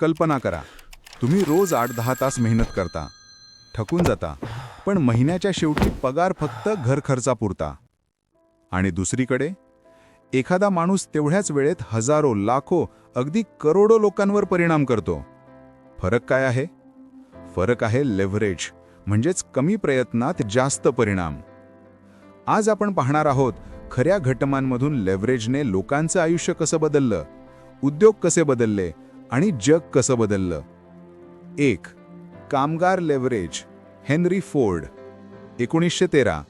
कल्पना करा. तुम्ही रोज आठ दहा तास मेहनत करता थकून जाता पण महिन्याच्या शेवटी पगार फक्त घर खर्चापुरता. आणि दुसरीकडे एखादा माणूस तेवढ्याच वेळेत हजारो लाखो अगदी करोडो लोकांवर परिणाम करतो. फरक काय आहे? फरक आहे लेव्हरेज म्हणजेच कमी प्रयत्नात जास्त परिणाम. आज आपण पाहणार आहोत खऱ्या घटमांमधून लेव्हरेजने लोकांचं आयुष्य कसं बदललं उद्योग कसे बदलले आणि जग कसं बदललं? एक कामगार लेव्हरेज हेनरी फोर्ड एकोणीसशे तेरा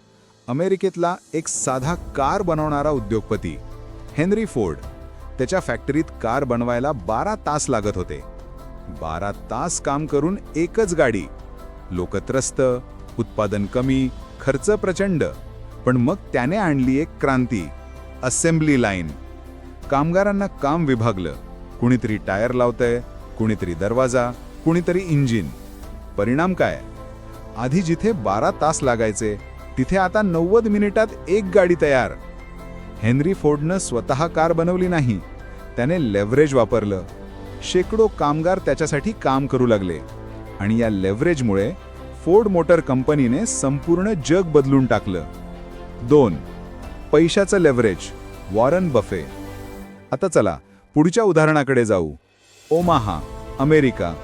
अमेरिकेतला एक साधा कार बनवणारा उद्योगपती हेनरी फोर्ड त्याच्या फॅक्टरीत कार बनवायला बारा तास लागत होते. बारा तास काम करून एकच गाडी. लोक त्रस्त उत्पादन कमी खर्च प्रचंड. पण मग त्याने आणली एक क्रांती असेंब्ली लाईन कामगारांना काम विभागलं. कुणीतरी टायर लावतंय कुणीतरी दरवाजा कुणीतरी इंजिन. परिणाम काय? आधी जिथे बारा तास लागायचे तिथे आता नव्वद मिनिटात एक गाडी तयार. हेनरी फोर्डनं स्वतः कार बनवली नाही. त्याने लेव्हरेज वापरलं. शेकडो कामगार त्याच्यासाठी काम करू लागले. आणि या लेव्हरेजमुळे फोर्ड मोटर कंपनीने संपूर्ण जग बदलून टाकलं. दोन पैशाचं लेव्हरेज. Warren Buffett. आता चला पुढच्या उदाहरणाकडे जाऊ. Omaha America.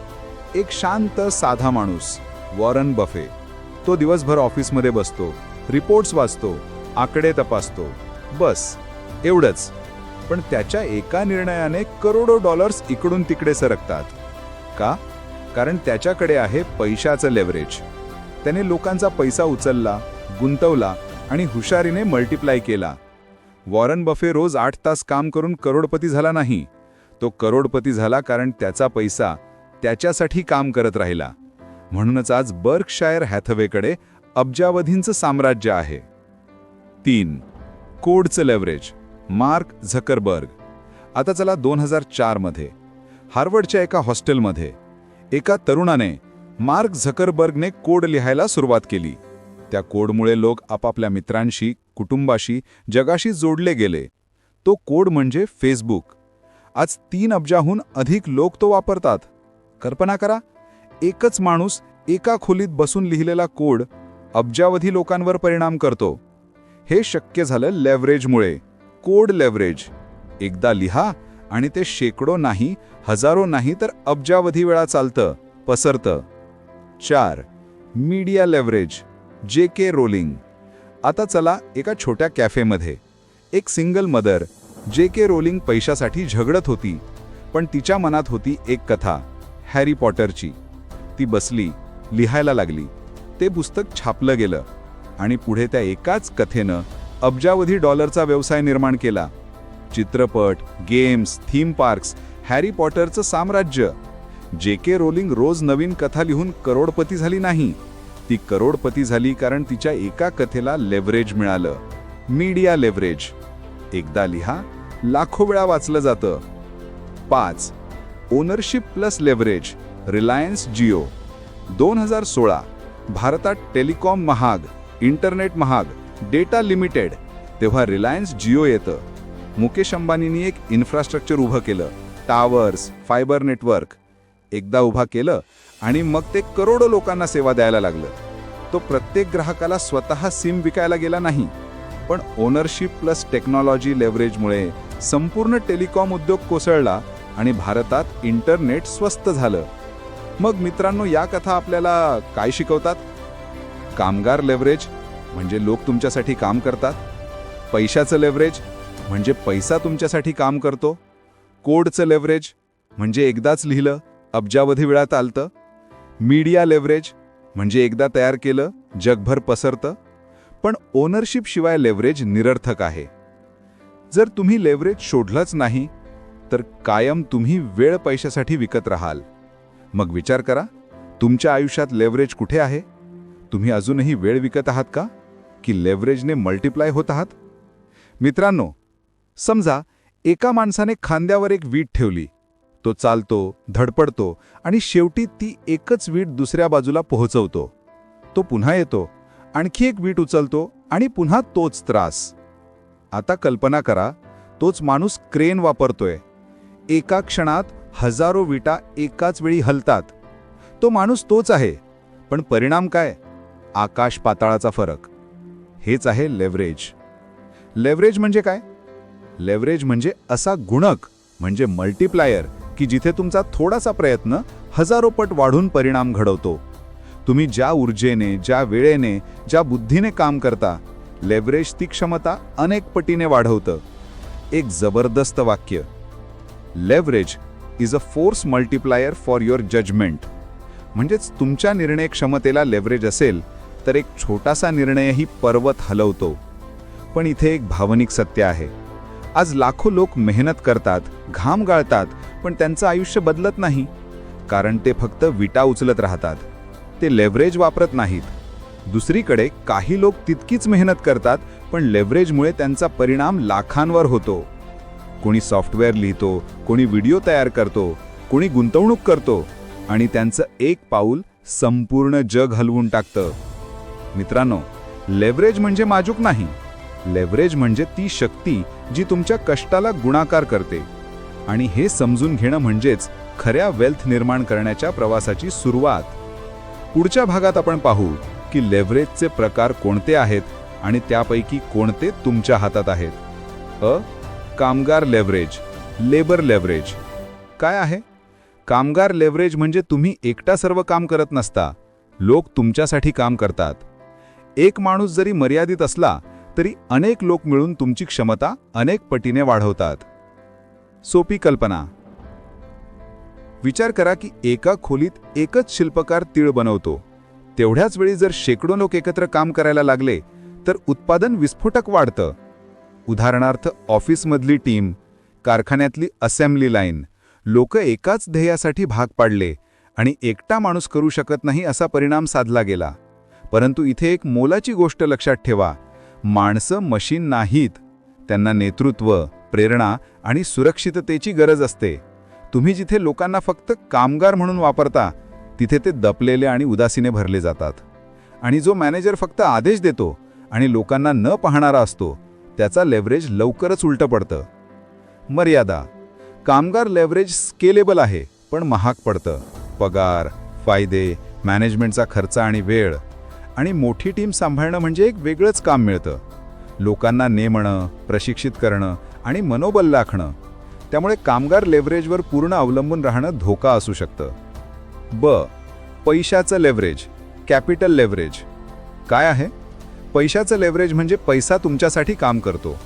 एक शांत साधा माणूस वॉरन बफे. तो दिवसभर ऑफिसमध्ये बसतो रिपोर्ट्स वाचतो आकडे तपासतो. बस एवढंच. पण त्याच्या एका निर्णयाने करोडो डॉलर्स इकडून तिकडे सरकतात. का? कारण त्याच्याकडे आहे पैशाचं लेव्हरेज त्याने लोकांचा पैसा उचलला गुंतवला आणि हुशारीने मल्टिप्लाय केला. वॉरन बफे रोज आठ तास काम करून करोडपती झाला नाही. तो करोडपती झाला कारण त्याचा पैसा त्याच्यासाठी काम करत राहिला. म्हणूनच आज बर्कशायर हॅथवेकडे अब्जावधींचं साम्राज्य आहे. तीन कोडचं लेव्हरेज मार्क झकरबर्ग. आता चला दोन हजार चारमध्ये हार्वर्डच्या एका हॉस्टेलमध्ये. एका तरुणाने मार्क झकरबर्गने कोड लिहायला सुरुवात केली. त्या कोडमुळे लोक आपापल्या मित्रांशी कुटुंबाशी जगाशी जोडले गेले. तो कोड म्हणजे फेसबुक. आज तीन अब्जाहून अधिक लोक तो वापरतात. कल्पना करा एकच माणूस एका खोलीत बसून लिहिलेला कोड अब्जावधी लोकांवर परिणाम करतो. हे शक्य झालं लेव्हरेजमुळे कोड लेव्हरेज एकदा लिहा आणि ते शेकडो नाही हजारो नाही तर अब्जावधी वेळा चालतं पसरतं. चार मीडिया लेव्हरेज जे के रोलिंग. आता चला एका छोट्या कॅफेमध्ये. एक सिंगल मदर जे के रोलिंग पैशासाठी झगडत होती पण तिच्या मनात होती एक कथा हॅरी पॉटरची. ती बसली लिहायला लागली. ते पुस्तक छापलं गेलं आणि पुढे त्या एकाच कथेनं अब्जावधी डॉलरचा व्यवसाय निर्माण केला. चित्रपट गेम्स थीम पार्क्स हॅरी पॉटरचं साम्राज्य. जे के रोलिंग रोज नवीन कथा लिहून करोडपती झाली नाही. ती करोडपती झाली कारण तिच्या एका कथेला लेव्हरेज मिळालं. मीडिया लेव्हरेज एकदा लिहा लाखो वेळा वाचलं जातं. पाच. Ownership plus leverage Reliance Jio दोन हजार सोळा. भारतात टेलिकॉम महाग इंटरनेट महाग डेटा लिमिटेड. तेव्हा रिलायन्स जिओ येतं. मुकेश अंबानींनी एक इन्फ्रास्ट्रक्चर उभं केलं. टावर्स फायबर नेटवर्क एकदा उभा केलं आणि मग ते करोडो लोकांना सेवा द्यायला लागलं. तो प्रत्येक ग्राहकाला स्वतः सिम विकायला गेला नाही. पण ओनरशिप प्लस टेक्नॉलॉजी लेव्हरेजमुळे संपूर्ण टेलिकॉम उद्योग कोसळला आणि भारतात इंटरनेट स्वस्त झालं. मग मित्रांनो या कथा आपल्याला काय शिकवतात? कामगार लेव्हरेज म्हणजे लोक तुमच्यासाठी काम करतात. पैशाचं लेव्हरेज म्हणजे पैसा तुमच्यासाठी काम करतो. कोडचं लेव्हरेज म्हणजे एकदाच लिहिलं अब्जावधी वेळात आलतं. मीडिया लेव्हरेज म्हणजे एकदा तयार केलं जगभर पसरतं पण ओनरशिप शिवाय लेव्हरेज निरर्थक आहे. जर तुम्ही लेव्हरेज शोधलंच नाही तर कायम तुम्ही वेळ पैशासाठी विकत राहाल. मग विचार करा तुमच्या आयुष्यात लेव्हरेज कुठे आहे? तुम्ही अजूनही वेळ विकत आहात का? की लेव्हरेजने मल्टिप्लाय होत आहात? मित्रांनो समजा एका माणसाने खांद्यावर एक वीट ठेवली. तो चालतो धडपडतो आणि शेवटी ती एकच वीट दुसऱ्या बाजूला पोहोचवतो. तो पुन्हा येतो आणखी एक वीट उचलतो आणि पुन्हा तोच त्रास. आता कल्पना करा तोच माणूस क्रेन वापरतोय. एका क्षणात हजारो विटा एकाच वेळी हलतात. तो माणूस तोच आहे पण परिणाम काय? आकाश पाताळाचा फरक. हेच आहे लेव्हरेज लेव्हरेज म्हणजे काय? लेव्हरेज म्हणजे असा गुणक म्हणजे मल्टिप्लायर की जिथे तुमचा थोडासा प्रयत्न हजारो पट वाढून परिणाम घडवतो. तुम्ही ज्या ऊर्जेने ज्या वेळेने ज्या बुद्धीने काम करता लेव्हरेज ती क्षमता अनेक पटीने वाढवतं. एक जबरदस्त वाक्य. Leverage is a force multiplier for your judgment म्हणजेच तुमच्या निर्णय क्षमतेला लेव्हरेज असेल तर एक छोटासा निर्णयही पर्वत हलवतो. पण इथे एक भावनिक सत्य आहे. आज लाखो लोक मेहनत करतात घाम गाळतात पण त्यांचं आयुष्य बदलत नाही. कारण ते फक्त विटा उचलत राहतात. ते लेव्हरेज वापरत नाहीत. दुसरीकडे काही लोक तितकीच मेहनत करतात पण लेव्हरेजमुळे त्यांचा परिणाम लाखांवर होतो. कोणी सॉफ्टवेअर लिहितो कोणी व्हिडिओ तयार करतो कोणी गुंतवणूक करतो आणि त्यांचं एक पाऊल संपूर्ण जग हलवून टाकतं. मित्रांनो लेव्हरेज म्हणजे माजूक नाही. लेव्हरेज म्हणजे ती शक्ती जी तुमच्या कष्टाला गुणाकार करते. आणि हे समजून घेणं म्हणजेच खऱ्या वेल्थ निर्माण करण्याच्या प्रवासाची सुरुवात. पुढच्या भागात आपण पाहू की लेव्हरेजचे प्रकार कोणते आहेत आणि त्यापैकी कोणते तुमच्या हातात आहेत. अ. कामगार लेव्हरेज लेबर लेव्हरेज काय आहे? कामगार लेव्हरेज म्हणजे तुम्ही एकटा सर्व काम करत नसता. लोक तुमच्यासाठी काम करतात. एक माणूस जरी मर्यादित असला तरी अनेक लोक मिळून तुमची क्षमता अनेक पटीने वाढवतात. सोपी कल्पना. विचार करा की एका खोलीत एकच शिल्पकार तीळ बनवतो. तेवढ्याच वेळी जर शेकडो लोक एकत्र काम करायला लागले तर उत्पादन विस्फोटक वाढतं. उदाहरणार्थ ऑफिसमधली टीम कारखान्यातली असेंब्ली लाईन लोक एकाच ध्येयासाठी भाग पाडले आणि एकटा माणूस करू शकत नाही असा परिणाम साधला गेला. परंतु इथे एक मोलाची गोष्ट लक्षात ठेवा. माणसं मशीन नाहीत. त्यांना नेतृत्व प्रेरणा आणि सुरक्षिततेची गरज असते. तुम्ही जिथे लोकांना फक्त कामगार म्हणून वापरता तिथे ते दपलेले आणि उदासीने भरले जातात. आणि जो मॅनेजर फक्त आदेश देतो आणि लोकांना न पाहणारा असतो त्याचा लेव्हरेज लवकरच उलटं पडतं. मर्यादा. कामगार लेव्हरेज स्केलेबल आहे पण महाग पडतं. पगार फायदे मॅनेजमेंटचा खर्च आणि वेळ आणि मोठी टीम सांभाळणं म्हणजे एक वेगळंच काम मिळतं. लोकांना नेमणं प्रशिक्षित करणं आणि मनोबल राखणं. त्यामुळे कामगार लेव्हरेजवर पूर्ण अवलंबून राहणं धोका असू शकतं. ब. पैशाचं लेव्हरेज कॅपिटल लेव्हरेज काय आहे? पैशाचं लेव्हरेज म्हणजे पैसा तुमच्यासाठी काम करतो.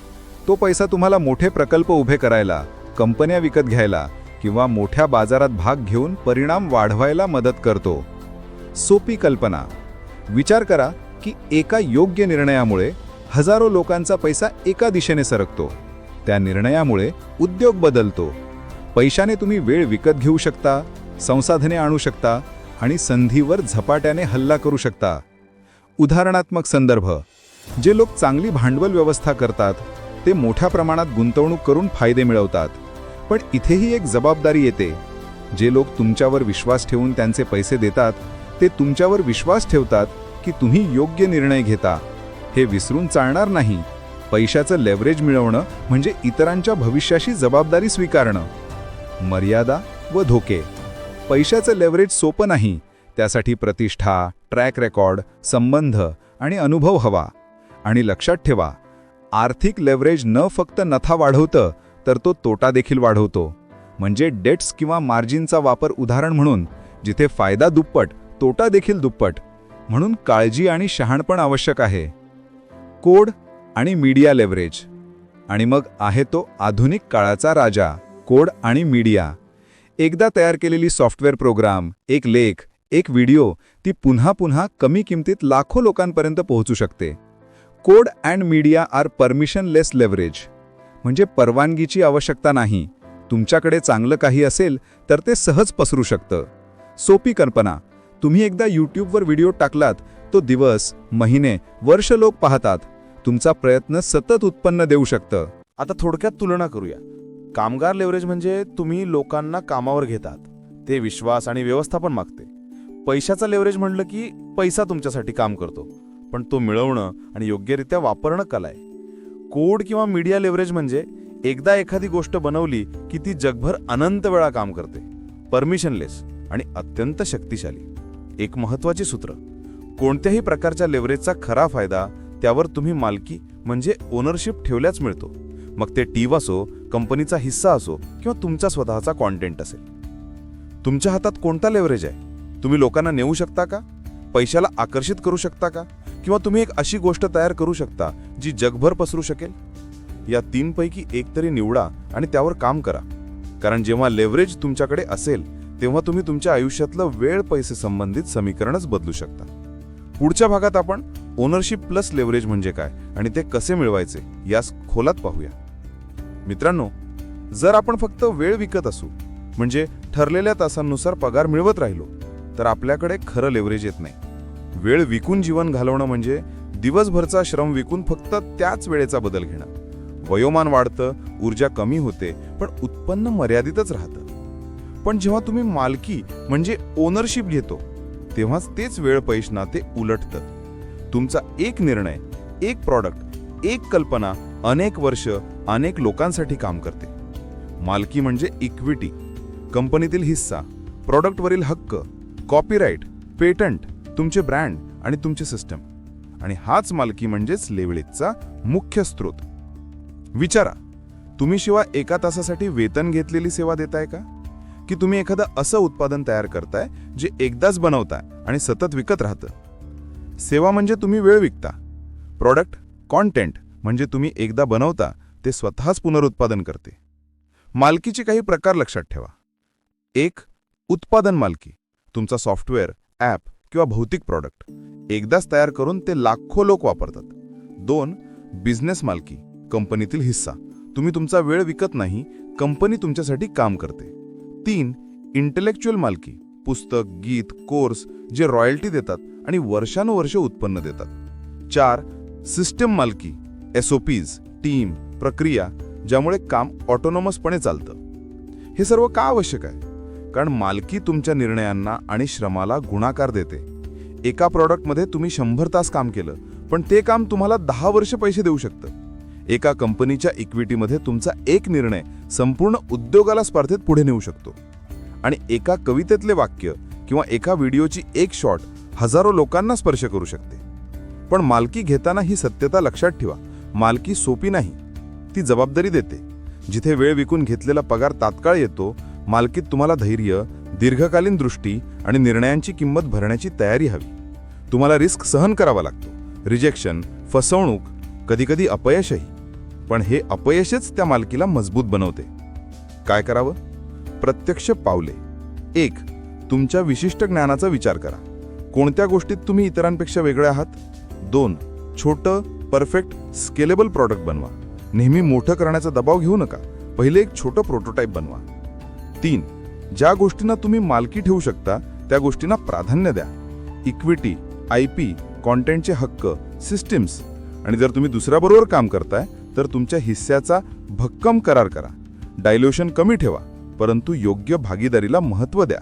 तो पैसा तुम्हाला मोठे प्रकल्प उभे करायला कंपन्या विकत घ्यायला किंवा मोठ्या बाजारात भाग घेऊन परिणाम वाढवायला मदत करतो. सोपी कल्पना. विचार करा की एका योग्य निर्णयामुळे हजारो लोकांचा पैसा एका दिशेने सरकतो. त्या निर्णयामुळे उद्योग बदलतो. पैशाने तुम्ही वेळ विकत घेऊ शकता संसाधने आणू शकता आणि संधीवर झपाट्याने हल्ला करू शकता. उदाहरणात्मक संदर्भ. जे लोक चांगली भांडवल व्यवस्था करतात ते मोठ्या प्रमाणात गुंतवणूक करून फायदे मिळवतात. पण इथेही एक जबाबदारी येते. जे लोक तुमच्यावर विश्वास ठेवून त्यांचे पैसे देतात ते तुमच्यावर विश्वास ठेवतात की तुम्ही योग्य निर्णय घेता. हे विसरून चालणार नाही. पैशाचं लेव्हरेज मिळवणं म्हणजे इतरांच्या भविष्याशी जबाबदारी स्वीकारणं. मर्यादा व धोके. पैशाचं लेव्हरेज सोपं नाही. त्यासाठी प्रतिष्ठा ट्रॅक रेकॉर्ड संबंध आणि अनुभव हवा. आणि लक्षात ठेवा आर्थिक लेव्हरेज न फक्त नथा वाढवतं तर तो तोटा देखील वाढवतो. म्हणजे डेट्स किंवा मार्जिनचा वापर उदाहरण म्हणून जिथे फायदा दुप्पट तोटा देखील दुप्पट. म्हणून काळजी आणि शहाणपण आवश्यक आहे. कोड आणि मीडिया लेव्हरेज आणि मग आहे तो आधुनिक काळाचा राजा कोड आणि मीडिया. एकदा तयार केलेली सॉफ्टवेअर प्रोग्राम एक लेख एक व्हिडिओ ती पुन्हा पुन्हा कमी किमतीत लाखो लोकांपर्यंत पोहोचू शकते. Code and media are permissionless leverage म्हणजे परवानगीची आवश्यकता नाही. तुमच्याकडे चांगलं काही असेल तर ते सहज पसरू शकतं. सोपी कल्पना. तुम्ही एकदा यूट्यूबवर व्हिडिओ टाकलात तो दिवस महिने वर्ष लोक पाहतात. तुमचा प्रयत्न सतत उत्पन्न देऊ शकतं. आता थोडक्यात तुलना करूया. कामगार लेव्हरेज म्हणजे तुम्ही लोकांना कामावर घेतात. ते विश्वास आणि व्यवस्थापन मागते. पैशाचा लेव्हरेज म्हणलं की पैसा तुमच्यासाठी काम करतो. पण तो मिळवणं आणि योग्यरित्या वापरणं कला आहे. कोड किंवा मीडिया लेव्हरेज म्हणजे एकदा एखादी गोष्ट बनवली की ती जगभर अनंत वेळा काम करते. परमिशनलेस आणि अत्यंत शक्तिशाली. एक महत्त्वाचे सूत्र. कोणत्याही प्रकारच्या लेवरेजचा खरा फायदा त्यावर तुम्ही मालकी म्हणजे ओनरशिप ठेवल्याच मिळतो. मग ते टीव असो कंपनीचा हिस्सा असो किंवा तुमचा स्वतःचा कॉन्टेंट असेल. तुमच्या हातात कोणता लेवरेज आहे? तुम्ही लोकांना नेऊ शकता का? पैशाला आकर्षित करू शकता का? किंवा तुम्ही एक अशी गोष्ट तयार करू शकता जी जगभर पसरू शकेल? या तीनपैकी एक तरी निवडा आणि त्यावर काम करा. कारण जेव्हा लेवरेज तुमच्याकडे असेल तेव्हा तुम्ही तुमच्या आयुष्यातलं वेळ पैसे संबंधित समीकरणच बदलू शकता. पुढच्या भागात आपण ओनरशिप प्लस लेवरेज म्हणजे काय आणि ते कसे मिळवायचे यास खोलात पाहूया. मित्रांनो जर आपण फक्त वेळ विकत असू म्हणजे ठरलेल्या तासांनुसार पगार मिळवत राहिलो तर आपल्याकडे खरं लेवरेज येत नाही. वेळ विकून जीवन घालवणं म्हणजे दिवसभरचा श्रम विकून फक्त त्याच वेळेचा बदल घेणं. वयोमान वाढतं ऊर्जा कमी होते पण उत्पन्न मर्यादितच राहतं. पण जेव्हा तुम्ही मालकी म्हणजे ओनरशिप घेतो तेव्हाच तेच वेळ पैश नाते उलटतं. तुमचा एक निर्णय एक प्रॉडक्ट एक कल्पना अनेक वर्ष अनेक लोकांसाठी काम करते. मालकी म्हणजे इक्विटी कंपनीतील हिस्सा प्रॉडक्टवरील हक्क कॉपीराईट पेटंट तुमचे ब्रँड आणि तुमचे सिस्टम आणि हाच मालकी म्हणजेच लेवळीतचा मुख्य स्रोत. विचारा तुम्ही शिवाय एका तासासाठी वेतन घेतलेली सेवा देताय का? की तुम्ही एखादं असं उत्पादन तयार करताय जे एकदाच बनवताय आणि सतत विकत राहतं. सेवा म्हणजे तुम्ही वेळ विकता. प्रॉडक्ट कॉन्टेंट म्हणजे तुम्ही एकदा बनवता ते स्वतःच पुनरुत्पादन करते. मालकीचे काही प्रकार लक्षात ठेवा. एक उत्पादन मालकी. तुमचा सॉफ्टवेअर ॲप किंवा भौतिक प्रॉडक्ट एकदाच तयार करून ते लाखो लोक वापरतात. दोन बिझनेस मालकी. कंपनीतील हिस्सा. तुम्ही तुमचा वेळ विकत नाही कंपनी तुमच्यासाठी काम करते. तीन इंटेलेक्च्युअल मालकी पुस्तक गीत कोर्स जे रॉयल्टी देतात आणि वर्षानुवर्ष उत्पन्न देतात. चार सिस्टम मालकी एस ओ पीज टीम प्रक्रिया ज्यामुळे काम ऑटोनॉमसपणे चालतं. हे सर्व का आवश्यक आहे? कारण मालकी तुमच्या निर्णयांना आणि श्रमाला गुणाकार देते. एका प्रॉडक्टमध्ये तुम्ही शंभर तास काम केलं पण ते काम तुम्हाला दहा वर्ष पैसे देऊ शकतं. एका कंपनीच्या इक्विटीमध्ये तुमचा एक निर्णय संपूर्ण उद्योगाला स्पर्धेत पुढे नेऊ शकतो. आणि एका कवितेतले वाक्य किंवा एका व्हिडिओची एक शॉट हजारो लोकांना स्पर्श करू शकते. पण मालकी घेताना ही सत्यता लक्षात ठेवा. मालकी सोपी नाही. ती जबाबदारी देते. जिथे वेळ विकून घेतलेला पगार तात्काळ येतो मालकीत तुम्हाला धैर्य दीर्घकालीन दृष्टी आणि निर्णयांची किंमत भरण्याची तयारी हवी. तुम्हाला रिस्क सहन करावा लागतो. रिजेक्शन फसवणूक कधीकधी अपयशही. पण हे अपयशच त्या मालकीला मजबूत बनवते. काय करावं? प्रत्यक्ष पावले. एक तुमच्या विशिष्ट ज्ञानाचा विचार करा. कोणत्या गोष्टीत तुम्ही इतरांपेक्षा वेगळे आहात? दोन छोटं परफेक्ट स्केलेबल प्रॉडक्ट बनवा. नेहमी मोठं करण्याचा दबाव घेऊ नका. पहिले एक छोटं प्रोटोटाईप बनवा. तीन ज्या गोष्टींना तुम्ही मालकी ठेवू शकता त्या गोष्टींना प्राधान्य द्या. इक्विटी आय पी कॉन्टेंटचे हक्क सिस्टीम्स. आणि जर तुम्ही दुसऱ्याबरोबर काम करताय तर तुमच्या हिस्स्याचा भक्कम करार करा. डायल्युशन कमी ठेवा परंतु योग्य भागीदारीला महत्त्व द्या.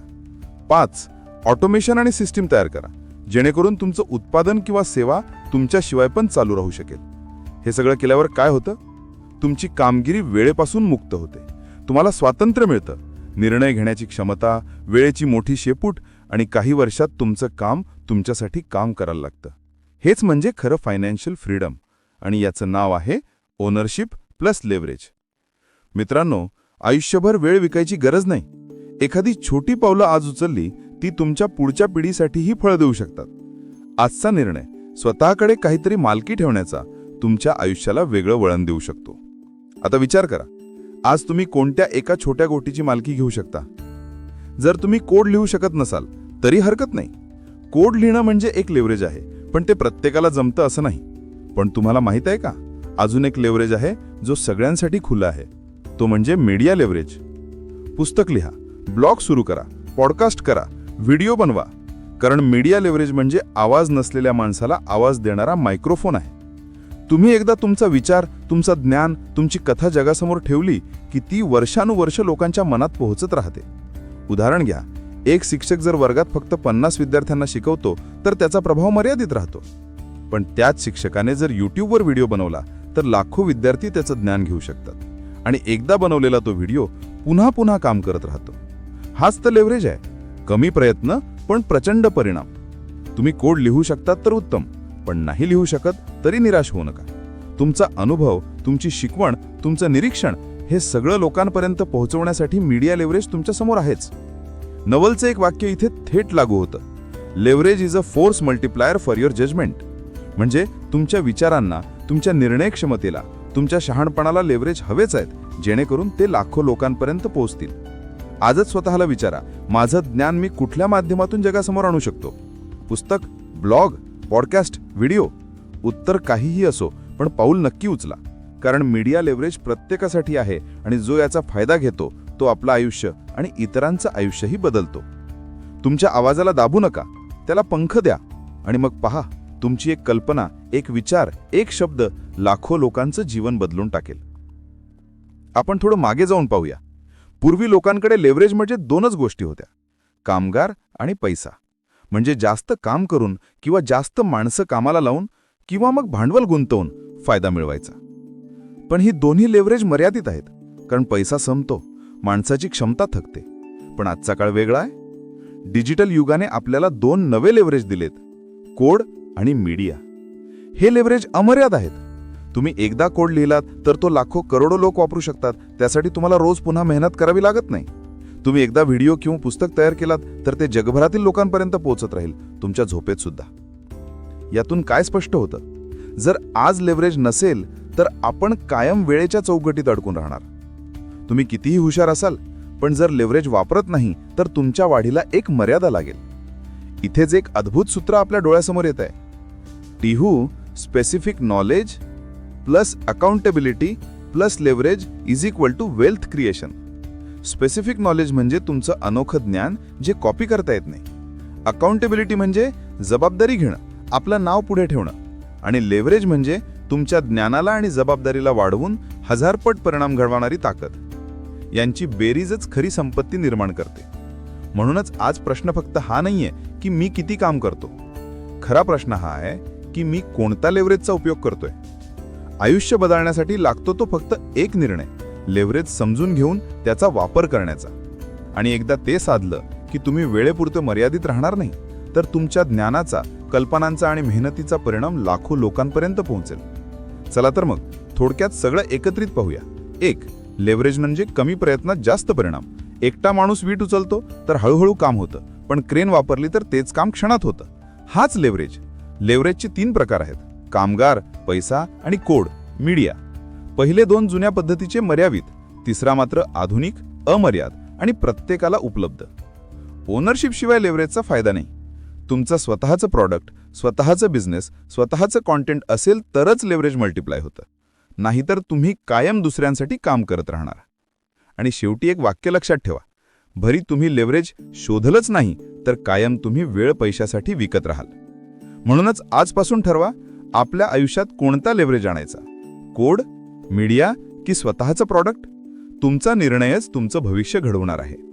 पाच ऑटोमेशन आणि सिस्टीम तयार करा जेणेकरून तुमचं उत्पादन किंवा सेवा तुमच्याशिवाय पण चालू राहू शकेल. हे सगळं केल्यावर काय होतं? तुमची कामगिरी वेळेपासून मुक्त होते. तुम्हाला स्वातंत्र्य मिळतं. निर्णय घेण्याची क्षमता वेळेची मोठी शेपूट आणि काही वर्षात तुमचं काम तुमच्यासाठी काम करायला लागतं. हेच म्हणजे खरं फायनान्शियल फ्रीडम आणि याचं नाव आहे ओनरशिप प्लस लेवरेज मित्रांनो आयुष्यभर वेळ विकायची गरज नाही. एखादी छोटी पावलं आज उचलली ती तुमच्या पुढच्या पिढीसाठीही फळ देऊ शकतात. आजचा निर्णय स्वतःकडे काहीतरी मालकी ठेवण्याचा तुमच्या आयुष्याला वेगळं वळण देऊ शकतो. आता विचार करा आज तुम्ही कोणत्या एका छोट्या गोष्टीची मालकी घेऊ शकता? जर तुम्ही कोड लिहू शकत नसाल तरी हरकत नाही. कोड लिहिणं म्हणजे एक लेवरेज आहे पण ते प्रत्येकाला जमतं असं नाही. पण तुम्हाला माहीत आहे का? अजून एक लेवरेज आहे जो सगळ्यांसाठी खुला आहे. तो म्हणजे मीडिया लेवरेज पुस्तक लिहा ब्लॉग सुरू करा पॉडकास्ट करा व्हिडिओ बनवा. कारण मीडिया लेवरेज म्हणजे आवाज नसलेल्या माणसाला आवाज देणारा मायक्रोफोन आहे. तुम्ही एकदा तुमचा विचार तुमचं ज्ञान तुमची कथा जगासमोर ठेवली की ती वर्षानुवर्ष लोकांच्या मनात पोहोचत राहते. उदाहरण घ्या एक शिक्षक जर वर्गात फक्त पन्नास विद्यार्थ्यांना शिकवतो तर त्याचा प्रभाव मर्यादित राहतो. पण त्याच शिक्षकाने जर यूट्यूबवर व्हिडिओ बनवला तर लाखो विद्यार्थी त्याचं ज्ञान घेऊ शकतात. आणि एकदा बनवलेला तो व्हिडिओ पुन्हा पुन्हा काम करत राहतो. हाच तर लेव्हरेज आहे. कमी प्रयत्न पण प्रचंड परिणाम. तुम्ही कोड लिहू शकतात तर उत्तम पण नाही लिहू शकत तरी निराश होऊ नका. तुमचा अनुभव तुमची शिकवण तुमचं निरीक्षण हे सगळं लोकांपर्यंत पोहोचवण्यासाठी मीडिया लेव्हरेज तुमच्यासमोर आहेच. नवलचं एक वाक्य इथे थेट लागू होतं. Leverage is a force multiplier for your judgment म्हणजे तुमच्या विचारांना तुमच्या निर्णय क्षमतेला तुमच्या शहाणपणाला लेव्हरेज हवेच आहेत जेणेकरून ते लाखो लोकांपर्यंत पोहोचतील. आजच स्वतःला विचारा माझं ज्ञान मी कुठल्या माध्यमातून जगासमोर आणू शकतो? पुस्तक ब्लॉग पॉडकास्ट व्हिडिओ? उत्तर काहीही असो पण पाऊल नक्की उचला. कारण मीडिया लेव्हरेज प्रत्येकासाठी आहे आणि जो याचा फायदा घेतो तो आपलं आयुष्य आणि इतरांचं आयुष्यही बदलतो. तुमच्या आवाजाला दाबू नका त्याला पंख द्या आणि मग पहा. तुमची एक कल्पना एक विचार एक शब्द लाखो लोकांचं जीवन बदलून टाकेल. आपण थोडं मागे जाऊन पाहूया. पूर्वी लोकांकडे लेव्हरेज म्हणजे दोनच गोष्टी होत्या. कामगार आणि पैसा. म्हणजे जास्त काम करून किंवा जास्त माणसं कामाला लावून किंवा मग भांडवल गुंतवून फायदा मिळवायचा. पण ही दोन्ही लेव्हरेज मर्यादित आहेत कारण पैसा संपतो माणसाची क्षमता थकते. पण आजचा काळ वेगळा आहे. डिजिटल युगाने आपल्याला दोन नवे लेव्हरेज दिलेत. कोड आणि मीडिया. हे लेव्हरेज अमर्याद आहेत. तुम्ही एकदा कोड लिहिलात तर तो लाखो करोडो लोक वापरू शकतात. त्यासाठी तुम्हाला रोज पुन्हा मेहनत करावी लागत नाही. तुम्ही एकदा व्हिडिओ किंवा पुस्तक तयार केलात तर ते जगभरातील लोकांपर्यंत पोहोचत राहील तुमच्या झोपेत सुद्धा. यातून काय स्पष्ट होतं? जर आज लेव्हरेज नसेल तर आपण कायम वेळेच्या चौकटीत अडकून राहणार. तुम्ही कितीही हुशार असाल पण जर लेव्हरेज वापरत नाही तर तुमच्या वाढीला एक मर्यादा लागेल. इथेच एक अद्भुत सूत्र आपल्या डोळ्यासमोर येत आहे टिहू specific knowledge plus accountability plus leverage is equal to wealth creation specific knowledge म्हणजे तुमचं अनोखं ज्ञान जे कॉपी करता येत नाही. अकाउंटेबिलिटी म्हणजे जबाबदारी घेणं आपलं नाव पुढे ठेवणं. आणि लेव्हरेज म्हणजे तुमच्या ज्ञानाला आणि जबाबदारीला वाढवून हजारपट परिणाम घडवणारी ताकद. यांची बेरीजच खरी संपत्ती निर्माण करते. म्हणूनच आज प्रश्न फक्त हा नाहीये की मी किती काम करतो. खरा प्रश्न हा आहे की मी कोणता लेव्हरेजचा उपयोग करतोय? आयुष्य बदलण्यासाठी लागतो तो फक्त एक निर्णय लेव्हरेज समजून घेऊन त्याचा वापर करण्याचा. आणि एकदा ते साधलं की तुम्ही वेळेपुरतं मर्यादित राहणार नाही तर तुमच्या ज्ञानाचा कल्पनांचा आणि मेहनतीचा परिणाम लाखो लोकांपर्यंत पोहोचेल. चला तर मग थोडक्यात सगळं एकत्रित पाहूया. एक लेव्हरेज म्हणजे कमी प्रयत्नात जास्त परिणाम. एकटा माणूस वीट उचलतो तर हळूहळू काम होतं. पण क्रेन वापरली तर तेच काम क्षणात होतं. हाच लेव्हरेज लेव्हरेजचे तीन प्रकार आहेत. कामगार पैसा आणि कोड मीडिया पहिले दोन जुन्या पद्धतीचे मर्यादित तिसरा मात्र आधुनिक अमर्याद आणि प्रत्येकाला उपलब्ध. ओनरशिपशिवाय लेवरेजचा लेव्हरेजचा फायदा नाही. तुमचं स्वतःचं प्रॉडक्ट स्वतःचं बिझनेस स्वतःचं कॉन्टेंट असेल तरच लेव्हरेज मल्टिप्लाय होतं. नाहीतर तुम्ही कायम दुसऱ्यांसाठी काम करत राहणार. आणि शेवटी एक वाक्य लक्षात ठेवा. भरी तुम्ही लेव्हरेज शोधलंच नाही तर कायम तुम्ही वेळ पैशासाठी विकत राहाल. म्हणूनच आजपासून ठरवा आपल्या आयुष्यात कोणता लेव्हरेज आणायचा? कोड मीडिया की स्वतःचं प्रॉडक्ट तुमचा निर्णयच तुमचं भविष्य घडवणार आहे.